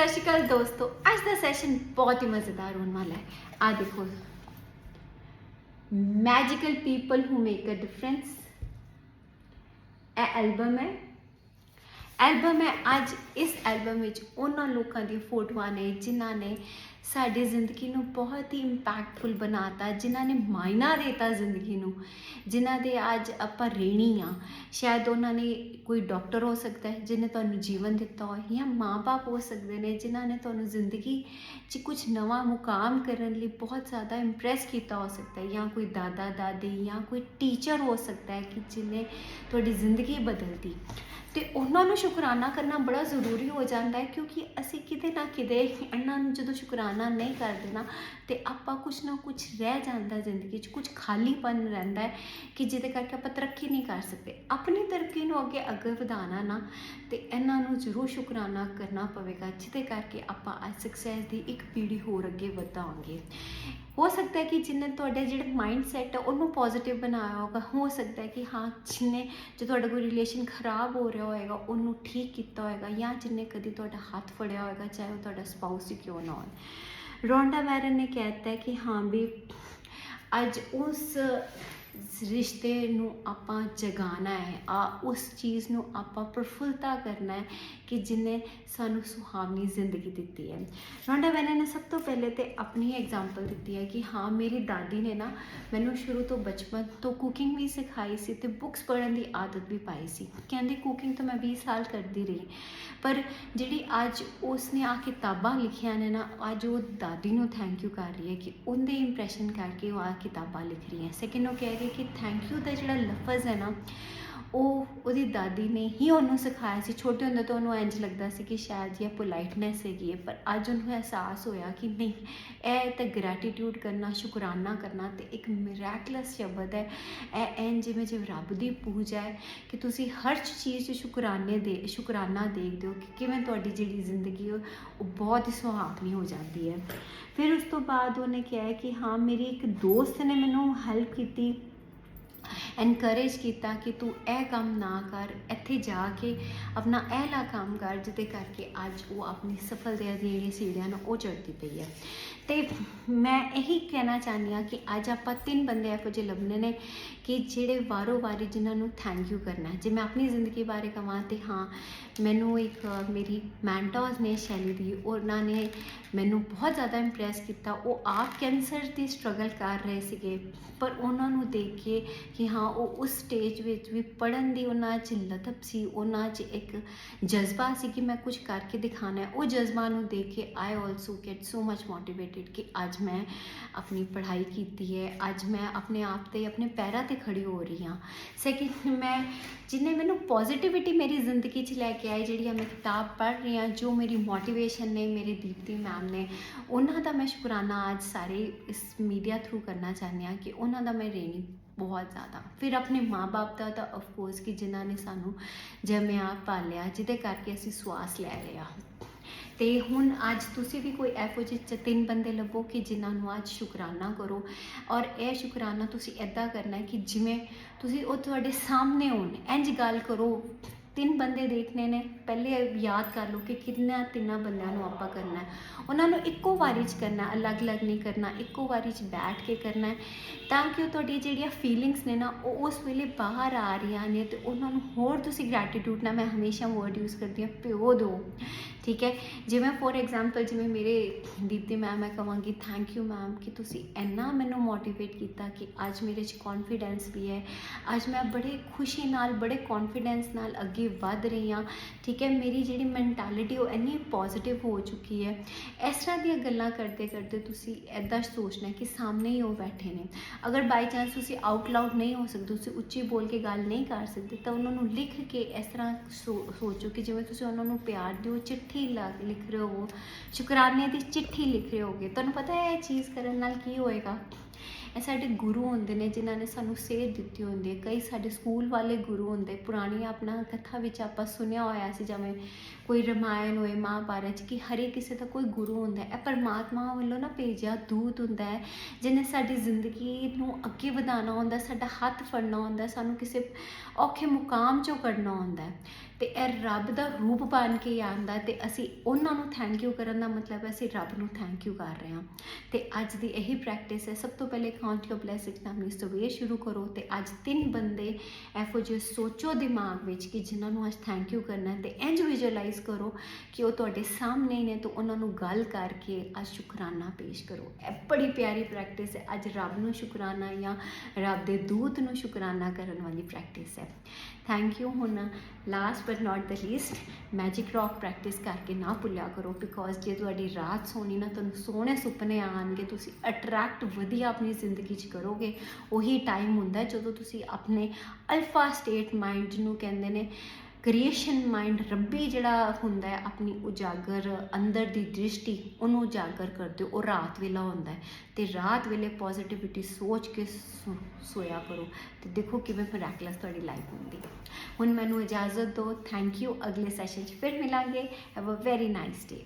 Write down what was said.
ਸਤਿ ਸ਼੍ਰੀ ਅਕਾਲ ਦੋਸਤੋ ਅੱਜ ਦਾ ਸੈਸ਼ਨ ਬਹੁਤ ਹੀ ਮਜ਼ੇਦਾਰ ਹੋਣ ਵਾਲਾ ਹੈ ਆ ਦੇਖੋ magical people who make a difference ਇਹ ਐਲਬਮ ਹੈ ਐਲਬਮ ਹੈ ਅੱਜ ਇਸ ਐਲਬਮ ਵਿੱਚ ਉਹਨਾਂ ਲੋਕਾਂ ਦੀਆਂ ਫੋਟੋਆਂ ਨੇ ਜਿਨ੍ਹਾਂ ਨੇ ਸਾਡੀ ਜ਼ਿੰਦਗੀ ਨੂੰ ਬਹੁਤ ਹੀ ਇੰਪੈਕਟਫੁਲ ਬਣਾਤਾ, ਜਿਨ੍ਹਾਂ ਨੇ ਮਾਇਨਾ ਦਿੱਤਾ ਜ਼ਿੰਦਗੀ ਨੂੰ, ਜਿਨ੍ਹਾਂ ਦੇ ਅੱਜ ਆਪਾਂ ਰੇਣੀ ਆ। ਸ਼ਾਇਦ ਉਹਨਾਂ ਨੇ ਕੋਈ ਡਾਕਟਰ ਹੋ ਸਕਦਾ ਹੈ, ਜਿਹਨੇ ਤੁਹਾਨੂੰ ਜੀਵਨ ਦਿੱਤਾ ਹੋਵੇ ਜਾਂ ਮਾਪੇ ਹੋ ਸਕਦੇ ਨੇ, ਜਿਨ੍ਹਾਂ ਨੇ ਤੁਹਾਨੂੰ ਜ਼ਿੰਦਗੀ 'ਚ ਕੁਝ ਨਵਾਂ ਮੁਕਾਮ ਕਰਨ ਲਈ ਬਹੁਤ ਜ਼ਿਆਦਾ ਇੰਪ੍ਰੈਸ ਕੀਤਾ ਹੋ ਸਕਦਾ ਹੈ, ਜਾਂ ਕੋਈ ਦਾਦਾ, ਦਾਦੀ, ਜਾਂ ਕੋਈ ਟੀਚਰ ਹੋ ਸਕਦਾ ਹੈ ਕਿ ਜਿਹਨੇ ਤੁਹਾਡੀ ਜ਼ਿੰਦਗੀ ਬਦਲਦੀ ਤੇ ਉਹਨਾਂ ਨੂੰ ਸ਼ੁਕਰਾਨਾ ਕਰਨਾ ਬੜਾ ਜ਼ਰੂਰੀ ਹੋ ਜਾਂਦਾ ਹੈ, ਕਿਉਂਕਿ ਅਸੀਂ ਕਿਤੇ ਨਾ ਕਿਤੇ ਇਹਨਾਂ ਨੂੰ ਜਦੋਂ ਸ਼ੁਕਰਾਨਾ ਨਹੀਂ ਕਰਦੇ ਨਾ ਤੇ ਆਪਾਂ ਕੁਛ ਨਾ ਕੁਛ ਰਹਿ ਜਾਂਦਾ ਜ਼ਿੰਦਗੀ 'ਚ ਕੁਝ ਖਾਲੀਪਨ ਰਹਿੰਦਾ ਹੈ ਕਿ ਜਿਹਦੇ ਕਰਕੇ ਆਪਾਂ ਤਰੱਕੀ ਨਹੀਂ ਕਰ ਸਕਦੇ। ਆਪਣੀ ਤਰੱਕੀ ਨੂੰ ਅੱਗੇ ਅੱਗੇ ਵਧਾਉਣਾ ਨਾ, ਤੇ ਇਹਨਾਂ ਨੂੰ ਜ਼ਰੂਰ ਸ਼ੁਕਰਾਨਾ ਕਰਨਾ ਪਵੇਗਾ, ਜਿਹਦੇ ਕਰਕੇ ਆਪਾਂ ਅੱਜ ਸਕਸੈਸ ਦੀ ਇੱਕ ਪੀੜ੍ਹੀ ਹੋਰ ਅੱਗੇ ਵਧਾਵਾਂਗੇ। ਹੋ ਸਕਦਾ ਹੈ ਕਿ ਜਿਹਨੇ ਤੁਹਾਡੇ ਜਿਹੜੇ ਮਾਈਂਡ ਸੈਟ ਹੈ ਉਹਨੂੰ ਪੋਜ਼ਿਟਿਵ ਬਣਾਇਆ ਹੋਗਾ ਹੋ ਸਕਦਾ ਹੈ ਕਿ ਹਾਂ, ਜਿੰਨੇ ਜੇ ਤੁਹਾਡਾ ਕੋਈ ਰਿਲੇਸ਼ਨ ਖਰਾਬ ਹੋ ਰਿਹਾ ਹੋਏਗਾ, ਉਹਨੂੰ ਠੀਕ ਕੀਤਾ ਹੋਏਗਾ ਜਾਂ ਜਿੰਨੇ ਕਦੀ ਤੁਹਾਡਾ ਹੱਥ ਫੜਿਆ ਹੋਏਗਾ, ਚਾਹੇ ਉਹ ਤੁਹਾਡਾ ਸਪਾਊਸ ਹੀ ਕਿਉਂ ਨਾ ਹੋਵੇ ਰੋਂਡਾ ਮੈਰਨ ਨੇ ਕਹਿਤਾ ਹੈ ਕਿ ਹਾਂ ਵੀ ਅੱਜ ਉਸ ਰਿਸ਼ਤੇ ਨੂੰ ਆਪਾਂ ਜਗਾਣਾ ਹੈ, ਆ ਉਸ ਚੀਜ਼ ਨੂੰ ਆਪਾਂ ਪ੍ਰਫੁੱਲਤਾ ਕਰਨਾ ਹੈ ਕਿ ਜਿਨੇ ਸਾਨੂੰ ਸੁਹਾਵਣੀ ਜ਼ਿੰਦਗੀ ਦਿੱਤੀ ਹੈ। ਰੋਂਡਾ ਮੈਰਨ ਨੇ ਸਭ ਤੋਂ ਪਹਿਲੇ ਤੇ ਆਪਣੀ ਐਗਜ਼ਾਮਪਲ ਦਿੱਤੀ ਹੈ ਕਿ ਹਾਂ, ਮੇਰੀ ਦਾਦੀ ਨੇ ਨਾ ਮੈਨੂੰ ਸ਼ੁਰੂ ਤੋਂ ਬਚਪਨ ਤੋਂ ਕੁਕਿੰਗ ਵੀ ਸਿਖਾਈ ਸੀ ਤੇ ਬੁੱਕਸ ਪੜ੍ਹਨ ਦੀ ਆਦਤ ਵੀ ਪਾਈ ਸੀ। ਕਹਿੰਦੇ ਕੁਕਿੰਗ ਤਾਂ ਮੈਂ 20 ਸਾਲ ਕਰਦੀ ਰਹੀ, ਪਰ ਜਿਹੜੀ ਅੱਜ ਉਸ ਨੇ ਆ ਕਿਤਾਬਾਂ ਲਿਖੀਆਂ ਨੇ ਨਾ, ਅੱਜ ਉਹ ਦਾਦੀ ਨੂੰ ਥੈਂਕ ਯੂ ਕਰ ਰਹੀ ਹੈ ਕਿ ਉਹਦੇ ਇੰਪ੍ਰੈਸ਼ਨ ਕਰਕੇ ਉਹ ਆ ਕਿਤਾਬਾਂ ਲਿਖ ਰਹੀ ਹੈ ਸੈਕਿੰਡ ਉਹ ਕਹਿ ਰਹੀ ਕਿ ਥੈਂਕ ਯੂ ਦਾ ਜਿਹੜਾ ਲਫ਼ਜ਼ ਹੈ ਨਾ, ਉਹ ਉਹਦੀ ਦਾਦੀ ਨੇ ਹੀ ਉਹਨੂੰ ਸਿਖਾਇਆ ਸੀ। ਛੋਟੇ ਹੁੰਦੇ ਤੋਂ ਉਹਨੂੰ ਇੰਜ ਲੱਗਦਾ ਸੀ ਕਿ ਸ਼ਾਇਦ ਇਹ ਪੋਲਾਈਟਨੈਸ ਹੈਗੀ ਹੈ, ਪਰ ਅੱਜ ਉਹਨੂੰ ਅਹਿਸਾਸ ਹੋਇਆ ਕਿ ਨਹੀਂ, ਇਹ ਤਾਂ ਗ੍ਰੈਟੀਟਿਊਡ ਕਰਨਾ, ਸ਼ੁਕਰਾਨਾ ਕਰਨਾ ਤੇ ਇੱਕ ਮਿਰਾਕਲਸ ਸ਼ਬਦ ਹੈ। ਇਹ ਐਂ ਜਿਵੇਂ ਜਿਵੇਂ ਰੱਬ ਦੀ ਪੂਜਾ ਹੈ ਕਿ ਤੁਸੀਂ ਹਰ ਚੀਜ਼ 'ਚ ਸ਼ੁਕਰਾਨੇ ਦੇ, ਸ਼ੁਕਰਾਨਾ ਦੇਖਦੇ ਹੋ ਕਿ ਕਿਵੇਂ ਤੁਹਾਡੀ ਜਿਹੜੀ ਜ਼ਿੰਦਗੀ ਹੈ, ਉਹ ਬਹੁਤ ਹੀ ਸੁਹਾਵਣੀ ਹੋ ਜਾਂਦੀ ਹੈ। ਫਿਰ ਉਸ ਤੋਂ ਬਾਅਦ ਉਹਨੇ ਕਿਹਾ ਕਿ ਹਾਂ, ਮੇਰੀ ਇੱਕ ਦੋਸਤ ਨੇ ਮੈਨੂੰ ਹੈਲਪ ਕੀਤੀ। ਐਨਕਰੇਜ ਕੀਤਾ ਕਿ ਤੂੰ ਇਹ ਕੰਮ ਨਾ ਕਰ, ਇੱਥੇ ਜਾ ਕੇ ਆਪਣਾ ਇਹਲਾ ਕੰਮ ਕਰ, ਜਿਹਦੇ ਕਰਕੇ ਅੱਜ ਉਹ ਆਪਣੀ ਸਫਲਤਾ ਦੀਆਂ ਜਿਹੜੀਆਂ ਸੀੜੀਆਂ ਨੇ ਉਹ ਚੜ੍ਹਦੀ ਪਈ ਹੈ। ਤੇ ਮੈਂ ਇਹੀ ਕਹਿਣਾ ਚਾਹੁੰਦੀ ਹਾਂ ਕਿ ਅੱਜ ਆਪਾਂ ਤਿੰਨ ਬੰਦੇ ਇਹੋ ਜਿਹੇ ਲੱਭਣੇ ਨੇ ਕਿ ਜਿਹੜੇ ਵਾਰੋ ਵਾਰੀ ਜਿਨ੍ਹਾਂ ਨੂੰ ਥੈਂਕ ਯੂ ਕਰਨਾ ਜੇ ਮੈਂ ਆਪਣੀ ਜ਼ਿੰਦਗੀ ਬਾਰੇ ਕਹਾਂ ਤੇ ਹਾਂ, ਮੈਨੂੰ ਇੱਕ ਮੇਰੀ ਮੈਂਟੋਰਸ ਨੇ ਸ਼ੈਲੀ ਦੀ, ਉਹਨਾਂ ਨੇ ਮੈਨੂੰ ਬਹੁਤ ਜ਼ਿਆਦਾ ਇੰਪ੍ਰੈਸ ਕੀਤਾ। ਉਹ ਆਪ ਕੈਂਸਰ ਦੀ ਸਟਰਗਲ ਕਰ ਰਹੇ ਸੀਗੇ, ਪਰ ਉਹਨਾਂ ਨੂੰ ਦੇਖ ਕੇ ਕਿ ਹਾਂ, ਉਹ ਉਸ ਸਟੇਜ ਵਿੱਚ ਵੀ ਪੜਨ ਦੀ ਉਹਨਾਂ 'ਚ ਲਤਫ ਸੀ, ਉਹਨਾਂ 'ਚ ਇੱਕ ਜਜ਼ਬਾ ਸੀ ਕਿ ਮੈਂ ਕੁਝ ਕਰਕੇ ਦਿਖਾਣਾ ਹੈ। ਉਹ ਜਜ਼ਬਾ ਨੂੰ ਦੇਖ ਕੇ I also get so much motivated ਕਿ ਅੱਜ ਮੈਂ ਆਪਣੀ ਪੜ੍ਹਾਈ ਕੀਤੀ ਹੈ, ਅੱਜ ਮੈਂ ਆਪਣੇ ਆਪ ਤੇ ਆਪਣੇ ਪੈਰਾਂ ਤੇ ਖੜੀ ਹੋ ਰਹੀ ਹਾਂ। ਸੈਕਿੰਡ ਮੈਂ ਜਿਨੇ ਮੈਨੂੰ ਪੋਜ਼ਿਟਿਵਿਟੀ ਮੇਰੀ ਜ਼ਿੰਦਗੀ 'ਚ ਲੈ ਕੇ ਆਈ ਜਿਹੜੀ ਆ ਮੈਂ ਕਿਤਾਬ ਪੜ੍ਹ ਰਹੀ ਹਾਂ, ਜੋ ਮੇਰੀ ਮੋਟੀਵੇਸ਼ਨ ਨੇ, ਮੇਰੇ ਦੀਪਤੀ ਮੈਮ ਨੇ, ਉਹਨਾਂ ਦਾ ਮੈਂ ਸ਼ੁਕਰਾਨਾ ਅੱਜ ਸਾਰੇ ਇਸ ਮੀਡੀਆ ਥਰੂ ਕਰਨਾ ਚਾਹੁੰਦੀ ਹਾਂ ਕਿ ਉਹਨਾਂ ਦਾ ਮੈਂ ਰੇਣੀ ਬਹੁਤ ਜ਼ਿਆਦਾ। ਫਿਰ ਆਪਣੇ ਮਾਪੇ ਦਾ ਤਾਂ ਆਫ ਕੋਰਸ ਕਿ ਜਿਨ੍ਹਾਂ ਨੇ ਸਾਨੂੰ ਜੰਮਿਆ, ਪਾਲਿਆ, ਜਿਹਦੇ ਕਰਕੇ ਅਸੀਂ ਸਵਾਸ ਲੈ ਰਹੇ ਹਾਂ। ਤੇ ਹੁਣ ਅੱਜ ਤੁਸੀਂ ਵੀ ਕੋਈ ਇਹੋ ਜਿਹੇ ਤਿੰਨ ਬੰਦੇ ਲੱਭੋ ਕਿ ਜਿਨ੍ਹਾਂ ਨੂੰ ਅੱਜ ਸ਼ੁਕਰਾਨਾ ਕਰੋ। ਔਰ ਇਹ ਸ਼ੁਕਰਾਨਾ ਤੁਸੀਂ ਐਦਾਂ ਕਰਨਾ ਕਿ ਜਿਵੇਂ ਤੁਸੀਂ ਉਹ ਤੁਹਾਡੇ ਸਾਹਮਣੇ ਹੋਣ। ਇੰਜ ਗੱਲ ਕਰੋ, ਤਿੰਨ ਬੰਦੇ ਦੇਖਣੇ ਨੇ, ਪਹਿਲੇ ਯਾਦ ਕਰ ਲਓ ਕਿ ਕਿੰਨਾ ਤਿੰਨਾਂ ਬੰਦਿਆਂ ਨੂੰ ਆਪਾਂ ਕਰਨਾ। ਉਹਨਾਂ ਨੂੰ ਇੱਕੋ ਵਾਰੀ 'ਚ ਕਰਨਾ, ਅਲੱਗ-ਅਲੱਗ ਨਹੀਂ ਕਰਨਾ, ਇੱਕੋ ਵਾਰੀ 'ਚ ਬੈਠ ਕੇ ਕਰਨਾ। ਤਾਂ ਕਿ ਉਹ ਤੁਹਾਡੀ ਜਿਹੜੀਆਂ ਫੀਲਿੰਗਸ ਨੇ ਨਾ, ਉਹ ਉਸ ਵੇਲੇ ਬਾਹਰ ਆ ਰਹੀਆਂ ਨੇ ਤੇ ਉਹਨਾਂ ਨੂੰ ਹੋਰ ਤੁਸੀਂ ਗ੍ਰੈਟੀਟਿਊਡ ਨਾਲ, ਮੈਂ ਹਮੇਸ਼ਾ ਵਰਡ ਯੂਜ਼ ਕਰਦੀ ਹਾਂ, ਪਿਓ ਦਿਓ ਠੀਕ ਹੈ? ਜਿਵੇਂ ਫੋਰ ਐਗਜ਼ਾਮਪਲ ਜਿਵੇਂ ਮੇਰੇ ਦੀਪਤੀ ਮੈਮ ਮੈਂ ਕਹਾਂਗੀ ਥੈਂਕ ਯੂ ਮੈਮ ਕਿ ਤੁਸੀਂ ਇੰਨਾ ਮੈਨੂੰ ਮੋਟੀਵੇਟ ਕੀਤਾ ਕਿ ਅੱਜ ਮੇਰੇ 'ਚ ਕੌਨਫੀਡੈਂਸ ਵੀ ਹੈ। ਅੱਜ ਮੈਂ ਬੜੇ ਖੁਸ਼ੀ ਨਾਲ, ਬੜੇ ਕੌਨਫੀਡੈਂਸ ਨਾਲ ਅੱਗੇ ਵਧ ਰਹੀ ਹਾਂ। ਠੀਕ ਹੈ? ਮੇਰੀ ਜਿਹੜੀ ਮੈਂਟੈਲਿਟੀ ਉਹ ਇੰਨੀ ਪੋਜ਼ਿਟਿਵ ਹੋ ਚੁੱਕੀ ਹੈ। ਇਸ ਤਰ੍ਹਾਂ ਦੀਆਂ ਗੱਲਾਂ ਕਰਦੇ ਕਰਦੇ ਤੁਸੀਂ ਐਦਾਂ ਸੋਚਣਾ ਕਿ ਸਾਹਮਣੇ ਹੀ ਉਹ ਬੈਠੇ ਨੇ। ਅਗਰ ਬਾਈ ਚਾਂਸ ਤੁਸੀਂ ਆਊਟ ਲਾਊਡ ਨਹੀਂ ਹੋ ਸਕਦੇ, ਤੁਸੀਂ ਉੱਚੀ ਬੋਲ ਕੇ ਗੱਲ ਨਹੀਂ ਕਰ ਸਕਦੇ, ਤਾਂ ਉਹਨਾਂ ਨੂੰ ਲਿਖ ਕੇ ਇਸ ਤਰ੍ਹਾਂ ਸੋ- ਸੋਚੋ ਕਿ ਜਿਵੇਂ ਤੁਸੀਂ ਉਹਨਾਂ ਨੂੰ ਪਿਆਰ ਦਿਓ ਚਿੱਠੀ ਲਾ- ਲਿਖ ਰਹੇ ਹੋ ਸ਼ੁਕਰਾਨੇ ਦੀ ਚਿੱਠੀ ਲਿਖ ਰਹੇ ਹੋਗੇ ਤੁਹਾਨੂੰ ਪਤਾ ਹੈ ਇਹ ਚੀਜ਼ ਕਰਨ ਨਾਲ ਕੀ ਹੋਏਗਾ? ਇਹ ਸਾਡੇ ਗੁਰੂ ਹੁੰਦੇ ਨੇ ਜਿਨ੍ਹਾਂ ਨੇ ਸਾਨੂੰ ਸੇਧ ਦਿੱਤੀ ਹੁੰਦੀ ਹੈ। ਕਈ ਸਾਡੇ ਸਕੂਲ ਵਾਲੇ ਗੁਰੂ ਹੁੰਦੇ, ਪੁਰਾਣੀਆਂ ਆਪਣਾ ਕਥਾ ਵਿੱਚ ਆਪਾਂ ਸੁਣਿਆ ਹੋਇਆ ਸੀ, ਜਿਵੇਂ ਕੋਈ ਰਮਾਇਣ ਹੋਏ, ਮਹਾਭਾਰਤ 'ਚ, ਕਿ ਹਰੇ ਕਿਸੇ ਦਾ ਕੋਈ ਗੁਰੂ ਹੁੰਦਾ ਹੈ, ਇਹ ਪਰਮਾਤਮਾ ਵੱਲੋਂ ਨਾ ਭੇਜਿਆ ਦੂਤ ਹੁੰਦਾ ਹੈ, ਜਿਹਨੇ ਸਾਡੀ ਜ਼ਿੰਦਗੀ ਨੂੰ ਅੱਗੇ ਵਧਾਉਣਾ ਹੁੰਦਾ, ਸਾਡਾ ਹੱਥ ਫੜਨਾ ਹੁੰਦਾ, ਸਾਨੂੰ ਕਿਸੇ ਔਖੇ ਮੁਕਾਮ 'ਚੋਂ ਕੱਢਣਾ ਹੁੰਦਾ ਹੈ। ਤੇ ਇਹ ਰੱਬ ਦਾ ਰੂਪ ਬਣ ਕੇ ਆਉਂਦਾ ਤੇ ਅਸੀਂ ਉਹਨਾਂ ਨੂੰ ਥੈਂਕ ਯੂ ਕਰਨ ਦਾ ਮਤਲਬ ਹੈ, ਅਸੀਂ ਰੱਬ ਨੂੰ ਥੈਂਕ ਯੂ ਕਰ ਰਹੇ ਹਾਂ। ਤੇ ਅੱਜ ਦੀ ਇਹੀ ਪ੍ਰੈਕਟਿਸ ਹੈ, ਸਭ ਤੋਂ ਪਹਿਲੇ ਕਾਊਂਟ ਯੋਰ ਬਲੇਸਿੰਗਸ ਨਾਮੀ ਸਵੇਰ ਸ਼ੁਰੂ ਕਰੋ ਤੇ ਅੱਜ ਤਿੰਨ ਬੰਦੇ ਇਹੋ ਜਿਹੇ ਸੋਚੋ ਦਿਮਾਗ ਵਿੱਚ ਕਿ ਜਿਨ੍ਹਾਂ ਨੂੰ ਅੱਜ ਥੈਂਕ ਯੂ ਕਰਨਾ ਹੈ ਤੇ ਇੰਜ ਵਿਜ਼ੂਅਲਾਈਜ਼ ਕਰੋ ਕਿ ਉਹ ਤੁਹਾਡੇ ਸਾਹਮਣੇ ਨੇ ਤਾਂ ਉਹਨਾਂ ਨੂੰ ਗੱਲ ਕਰਕੇ ਅੱਜ ਸ਼ੁਕਰਾਨਾ ਪੇਸ਼ ਕਰੋ। ਇਹ ਬੜੀ ਪਿਆਰੀ ਪ੍ਰੈਕਟਿਸ ਹੈ, ਅੱਜ ਰੱਬ ਨੂੰ ਸ਼ੁਕਰਾਨਾ ਜਾਂ ਰੱਬ ਦੇ ਦੂਤ ਨੂੰ ਸ਼ੁਕਰਾਨਾ ਕਰਨ ਵਾਲੀ ਪ੍ਰੈਕਟਿਸ ਹੈ। ਥੈਂਕ ਯੂ ਹੁਣ last but not the least magic rock practice ਕਰਕੇ ਨਾ ਭੁੱਲਿਆ ਕਰੋ ਬਿਕੋਜ਼ ਜੇ ਤੁਹਾਡੀ ਰਾਤ ਸੋਣੀ ਨਾ, ਤੁਹਾਨੂੰ ਸੋਹਣੇ ਸੁਪਨੇ ਆਣਗੇ ਤੁਸੀਂ ਅਟਰੈਕਟ ਵਧੀਆ ਆਪਣੀ ਜ਼ਿੰਦਗੀ 'ਚ ਕਰੋਗੇ, ਉਹੀ ਟਾਈਮ ਹੁੰਦਾ ਜਦੋਂ ਤੁਸੀਂ ਆਪਣੇ ਅਲਫਾ ਸਟੇਟ ਮਾਈਂਡ ਨੂੰ ਕਹਿੰਦੇ ਨੇ ਕ੍ਰੀਏਸ਼ਨ ਮਾਈਂਡ ਰੱਬੀ ਜਿਹੜਾ ਹੁੰਦਾ ਹੈ, ਆਪਣੀ ਉਜਾਗਰ ਅੰਦਰ ਦੀ ਦ੍ਰਿਸ਼ਟੀ, ਉਹਨੂੰ ਉਜਾਗਰ ਕਰਦੇ ਹੋ। ਉਹ ਰਾਤ ਵੇਲਾ ਹੁੰਦਾ ਹੈ ਤੇ ਰਾਤ ਵੇਲੇ ਪੋਜ਼ਿਟਿਵਿਟੀ ਸੋਚ ਕੇ ਸੋਇਆ ਕਰੋ। ਤੇ ਦੇਖੋ ਕਿਵੇਂ ਮਿਰਾਕਲਸ ਤੁਹਾਡੀ ਲਾਈਫ ਹੁੰਦੀ ਹੈ। ਹੁਣ ਮੈਨੂੰ ਇਜਾਜ਼ਤ ਦਿਓ। ਥੈਂਕ ਯੂ ਅਗਲੇ ਸੈਸ਼ਨ 'ਚ ਫਿਰ ਮਿਲਾਂਗੇ। Have a very nice day